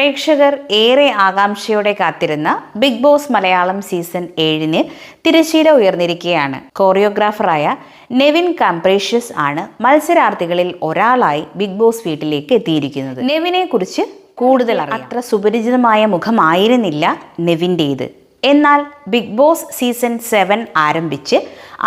പ്രേക്ഷകർ ഏറെ ആകാംക്ഷയോടെ കാത്തിരുന്ന ബിഗ് ബോസ് മലയാളം സീസൺ ഏഴിന് തിരശ്ശീല ഉയർന്നിരിക്കുകയാണ് കോറിയോഗ്രാഫറായ നെവിൻ കാംപ്രേഷ്യസ് ആണ് മത്സരാർത്ഥികളിൽ ഒരാളായി ബിഗ് ബോസ് വീട്ടിലേക്ക് എത്തിയിരിക്കുന്നത്. നെവിനെ കുറിച്ച് കൂടുതൽ. അത്ര സുപരിചിതമായ മുഖമായിരുന്നില്ല നെവിന്റേത് എന്നാൽ ബിഗ് ബോസ് സീസൺ സെവൻ ആരംഭിച്ച്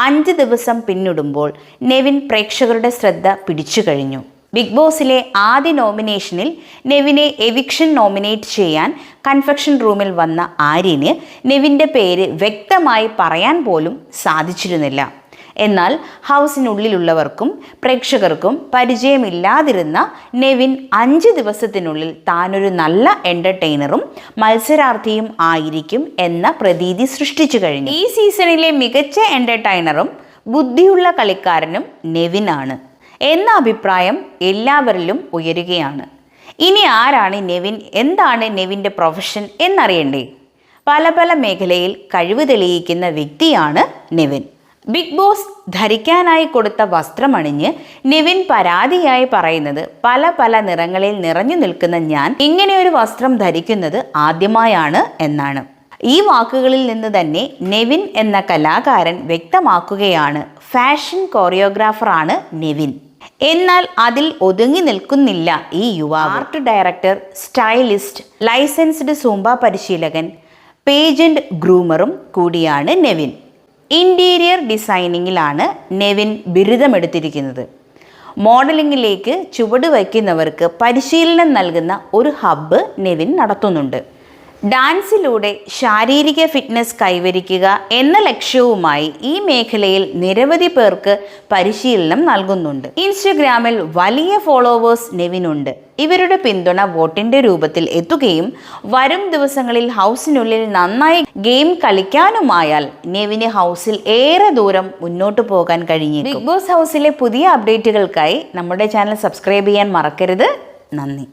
അഞ്ച് ദിവസം പിന്നിടുമ്പോൾ നെവിൻ പ്രേക്ഷകരുടെ ശ്രദ്ധ പിടിച്ചു കഴിഞ്ഞു. ബിഗ് ബോസിലെ ആദ്യ നോമിനേഷനിൽ നെവിനെ എവിക്ഷൻ നോമിനേറ്റ് ചെയ്യാൻ കൺഫെക്ഷൻ റൂമിൽ വന്ന ആര്യന് നെവിന്റെ പേര് വ്യക്തമായി പറയാൻ പോലും സാധിച്ചിരുന്നില്ല. എന്നാൽ ഹൗസിനുള്ളിലുള്ളവർക്കും പ്രേക്ഷകർക്കും പരിചയമില്ലാതിരുന്ന നെവിൻ അഞ്ച് ദിവസത്തിനുള്ളിൽ താനൊരു നല്ല എന്റർടൈനറും മത്സരാർത്ഥിയും ആയിരിക്കും എന്ന പ്രതീതി സൃഷ്ടിച്ചു കഴിഞ്ഞു. ഈ സീസണിലെ മികച്ച എന്റർടൈനറും ബുദ്ധിയുള്ള കളിക്കാരനും നെവിനാണ്. എന്ന അഭിപ്രായം എല്ലാവരിലും ഉയരുകയാണ്. ഇനി ആരാണ് നെവിൻ? എന്താണ് നെവിന്റെ പ്രൊഫഷൻ എന്നറിയണ്ടേ? പല പല മേഖലയിൽ കഴിവ് തെളിയിക്കുന്ന വ്യക്തിയാണ് നെവിൻ. ബിഗ് ബോസ് ധരിക്കാനായി കൊടുത്ത വസ്ത്രമണിഞ്ഞ് നിവിൻ പരാതിയായി പറയുന്നത് പല പല നിറങ്ങളിൽ നിറഞ്ഞു നിൽക്കുന്ന ഞാൻ ഇങ്ങനെയൊരു വസ്ത്രം ധരിക്കുന്നത് ആദ്യമായാണ് എന്നാണ്. ഈ വാക്കുകളിൽ നിന്ന് തന്നെ നെവിൻ എന്ന കലാകാരൻ വ്യക്തമാക്കുകയാണ്. ഫാഷൻ കോറിയോഗ്രാഫറാണ് നെവിൻ. എന്നാൽ അതിൽ ഒതുങ്ങി നിൽക്കുന്നില്ല ഈ യുവാവ്. Art director stylist licensed Zumba പരിശീലകൻ പേജന്റ് ഗ്രൂമറും കൂടിയാണ് നെവിൻ. ഇന്റീരിയർ ഡിസൈനിങ്ങിലാണ് നെവിൻ ബിരുദമെടുത്തിരിക്കുന്നത്. മോഡലിംഗിലേക്ക് ചുവട് വയ്ക്കുന്നവർക്ക് പരിശീലനം നൽകുന്ന ഒരു ഹബ്ബ് നെവിൻ നടത്തുന്നുണ്ട്. ഡാൻസിലൂടെ ശാരീരിക ഫിറ്റ്നസ് കൈവരിക്കുക എന്ന ലക്ഷ്യവുമായി ഈ മേഖലയിൽ നിരവധി പേർക്ക് പരിശീലനം നൽകുന്നുണ്ട്. ഇൻസ്റ്റഗ്രാമിൽ വലിയ ഫോളോവേഴ്സ് നെവിനുണ്ട്. ഇവരുടെ പിന്തുണ വോട്ടിന്റെ രൂപത്തിൽ എത്തുകയും വരും ദിവസങ്ങളിൽ ഹൗസിനുള്ളിൽ നന്നായി ഗെയിം കളിക്കാനുമായാൽ നെവിന് ഹൗസിൽ ഏറെ ദൂരം മുന്നോട്ട് പോകാൻ കഴിഞ്ഞു ബിഗ് ബോസ് ഹൗസിലെ പുതിയ അപ്ഡേറ്റുകൾക്കായി നമ്മുടെ ചാനൽ സബ്സ്ക്രൈബ് ചെയ്യാൻ മറക്കരുത്. നന്ദി.